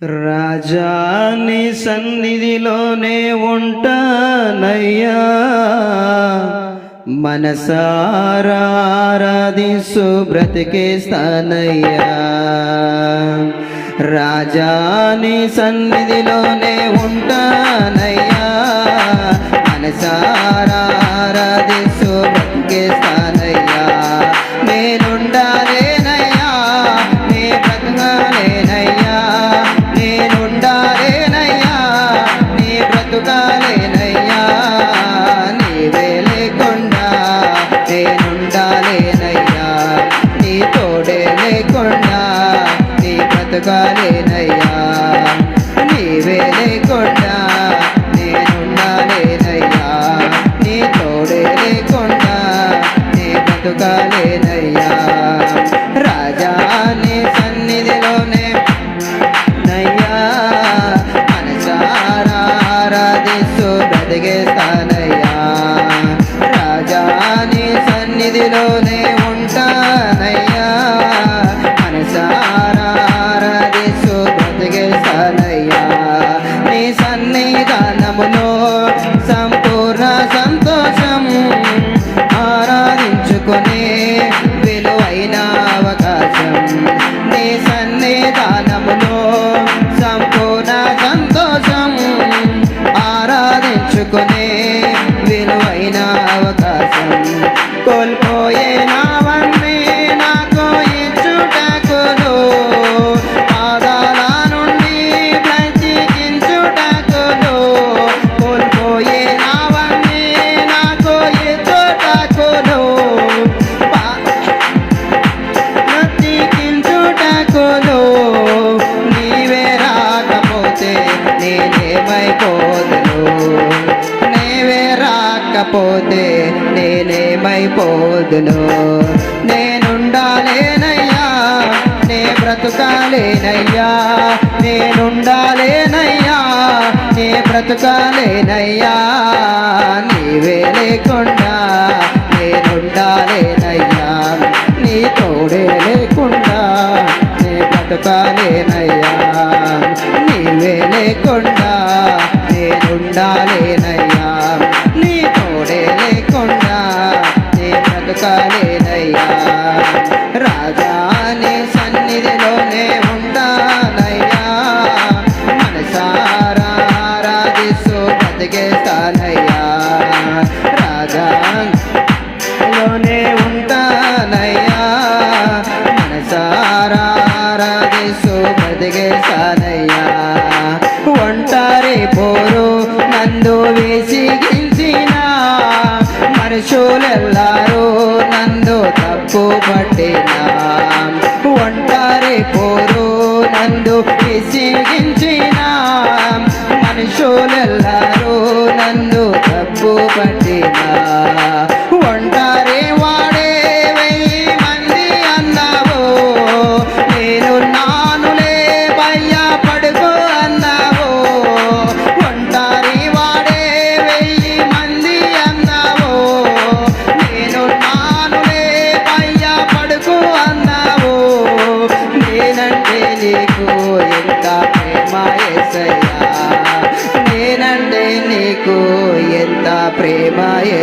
రాజాని సన్నిధిలోనే ఉంటానయ్యా. మనసారాధి సుబ్రతికే స్థానయ్యా. రాజాని సన్నిధిలోనే ఉంటానయ్యా. কোন పోదును. నేనుండాలేనయ్యా నే బ్రతకాలేనయ్యా. నేనుండాలేనయ్యా నే బ్రతకాలేనయ్యా. ತಾರೆ ಬೋರು ನಂದು ವೇಸಿ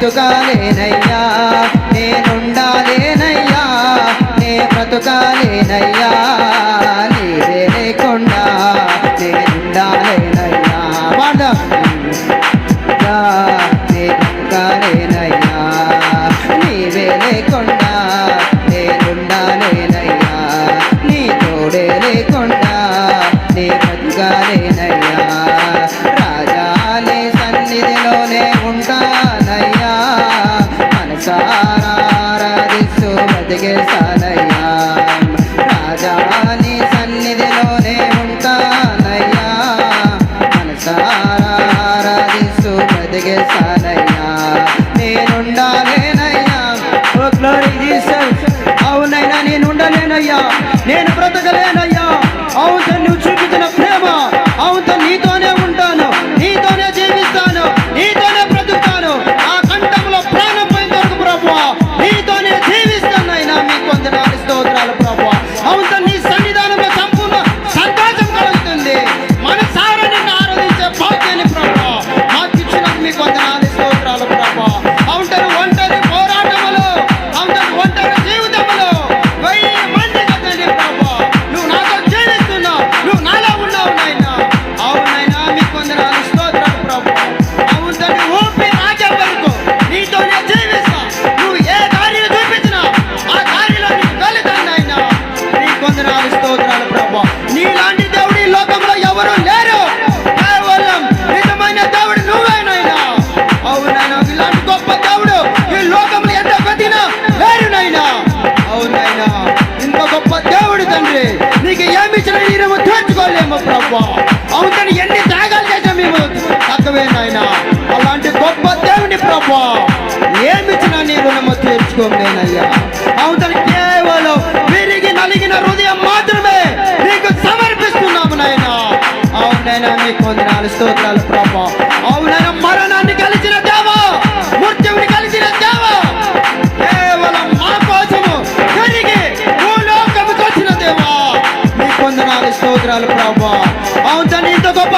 তো গানে নাইয়া নাই నేనయ్యా అవుతాను కేవలం విరిగి నలిగిన హృదయం మాత్రమే నీకు సమర్పిస్తున్నాము నాయన. అవునైనా మీకు వందనాలు స్తోత్రాలు ప్రభా. అవునైనా మరణాన్ని కలిసిన దేవా మృత్యువుని కలిసిన దేవా కేవలం మా కోసము తిరిగి భూలోకముకు వచ్చిన దేవా. మీకు వందనాలు స్తోత్రాలు ప్రభా. అవుతా ఇంత గొప్ప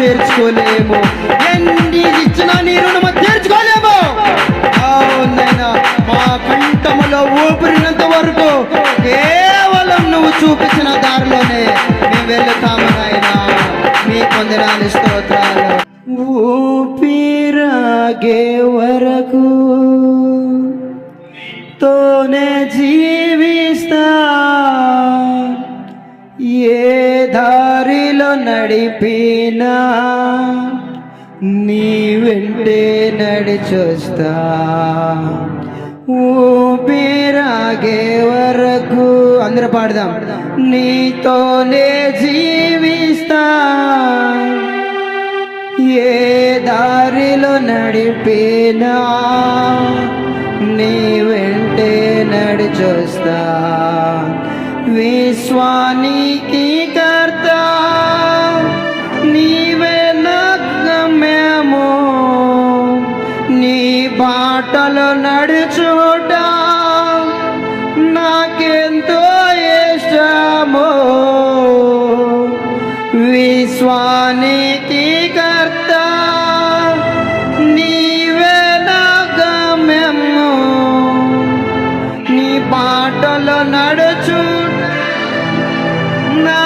తీర్చుకోలేము ఎన్ని ఇచ్చినా నీ రుణము తీర్చుకోలేము. అవునైనా మా కంఠములో ఊపిరినంత వరకు కేవలం నువ్వు చూపించిన దారిలోనే మేము వెళ్తాము నాయన. మీ పొందనాలి స్తోత్రాలు. ఊపిరాగే వరకు తోనే జీవిస్తా. ఏ దారిలో నడిపి వెంటే నడిచొస్తా. ఊపిరాగే వరకు అందరు పాడదాం. నీతోనే జీవిస్తా. ఏ దారిలో నడిపినా నీ వెంటే నడిచొస్తా. విశ్వానికి బాటలు నడుచుట నాకెంతో ఇష్టము. విశ్వానికి కర్త నీవే నా నీ బాటలు నడుచు నా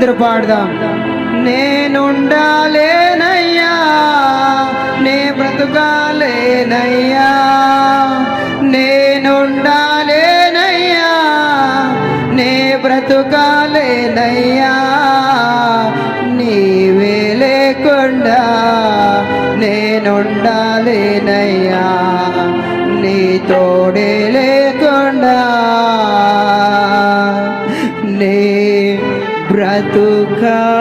అందరూ పాడదాం. నేనుండాలేనయ్యా నే బ్రతుకాలేనయ్యా. నేనుండాలేనయ్యా నే బ్రతుకాలేనయ్యా. నీవే లేకుండా నేనుండాలేనయ్యా. నీ తోడే నే బ్రతుకాలేనయ్యా